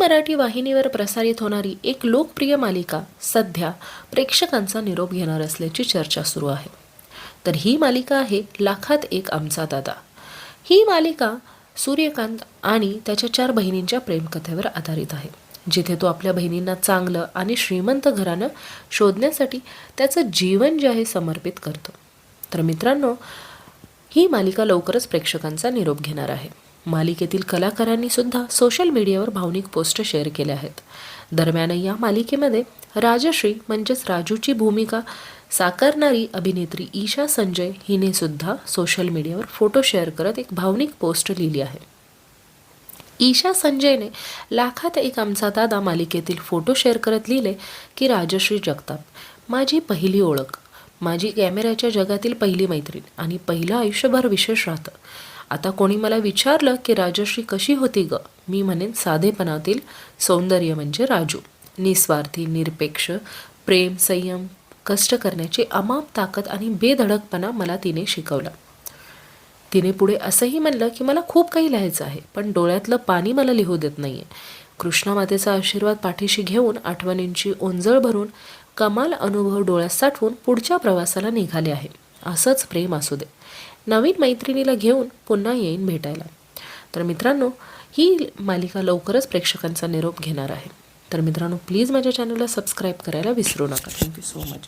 मराठी वाहिनीवर प्रसारित होणारी एक लोकप्रिय मालिका सध्या प्रेक्षकांचा निरोप घेणार असल्याची चर्चा सुरू आहे. तर ही मालिका आहे लाखात एक आमचा दादा. ही मालिका सूर्यकांत आणि त्याच्या चार बहिणींच्या प्रेमकथेवर आधारित आहे जिथे तो आपल्या बहिणींना चांगलं आणि श्रीमंत घरानं शोधण्यासाठी त्याचं जीवन जे आहे समर्पित करतो. तर मित्रांनो ही मालिका लवकरच प्रेक्षकांचा निरोप घेणार आहे. मालिकेतील कलाकारांनी सुद्धा सोशल मीडियावर भावनिक पोस्ट शेअर केल्या आहेत. दरम्यान या मालिकेमध्ये राजश्री म्हणजेच राजूची भूमिका साकारणारी अभिनेत्री ईशा संजय हिने सुद्धा सोशल मीडियावर फोटो शेअर करत एक भावनिक पोस्ट लिहिली आहे. ईशा संजयने लाखात एक आमचा दादा मालिकेतील फोटो शेअर करत लिहिले की राजश्री जगताप माझी पहिली ओळख माझी कॅमेऱ्याच्या जगातील पहिली मैत्रीण आणि पहिलं आयुष्यभर विशेष राहतं. आता कोणी मला विचारलं की राजश्री कशी होती ग? मी म्हणेन साधेपणातील सौंदर्य म्हणजे राजू. निस्वार्थी निरपेक्ष प्रेम संयम कष्ट करण्याची अमाप ताकद आणि बेधडकपणा मला तिने शिकवला. तिने पुढे असंही म्हणलं की मला खूप काही लिहायचं आहे पण डोळ्यातलं पाणी मला लिहू देत नाही आहे कृष्णामातेचा आशीर्वाद पाठीशी घेऊन आठवणींची ओंजळ भरून कमाल अनुभव डोळ्यात साठवून पुढच्या प्रवासाला निघाले आहे. असंच प्रेम असू दे. नवीन मैत्रिणीला घेऊन पुन्हा येईन भेटायला. तर मित्रांनो ही मालिका लवकरच प्रेक्षकांचा निरोप घेणार आहे. तर मित्रांनो प्लीज माझ्या चॅनलला सबस्क्राईब करायला विसरू नका. Thank you so much